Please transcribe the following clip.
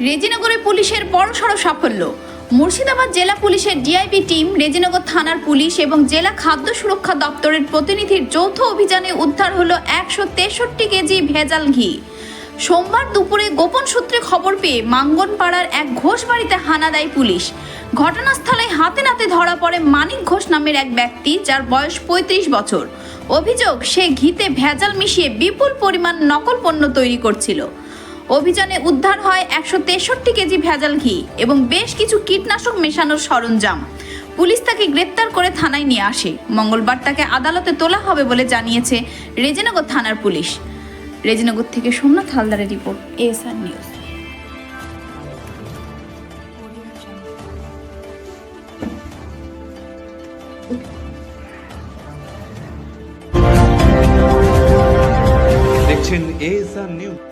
রেজিনগরে পুলিশের বড়সড় সাফল্য। মুর্শিদাবাদ জেলা পুলিশের ডিআইবি টিম, রেজিনগর থানার পুলিশ এবং জেলা খাদ্য সুরক্ষা দপ্তরের প্রতিনিধির যৌথ অভিযানে উদ্ধার হলো একশো তেষট্টি কেজি ভেজাল ঘি। সোমবার দুপুরে গোপন সূত্রে খবর পেয়ে মাঙ্গনপাড়ার এক ঘোষ বাড়িতে হানা দেয় পুলিশ। ঘটনাস্থলে হাতে নাতে ধরা পড়ে মানিক ঘোষ নামের এক ব্যক্তি, যার বয়স পঁয়ত্রিশ বছর। অভিযোগ, সে ঘিতে ভেজাল মিশিয়ে বিপুল পরিমাণ নকল পণ্য তৈরি করছিল। অভিযানে উদ্ধার হয় একশো তেষট্টি কেজি ভেজাল ঘি এবং বেশ কিছু কীটনাশক মেশানোর সরঞ্জাম। পুলিশ তাকে গ্রেপ্তার করে থানায় নিয়ে আসে। মঙ্গলবার তাকে আদালতে তোলা হবে বলে জানিয়েছে রেজিনগর থানার পুলিশ। রেজিনগর থেকে সোমনাথ হালদারের রিপোর্ট, এএসআর নিউজ। দেখছেন এএসআর নিউজ।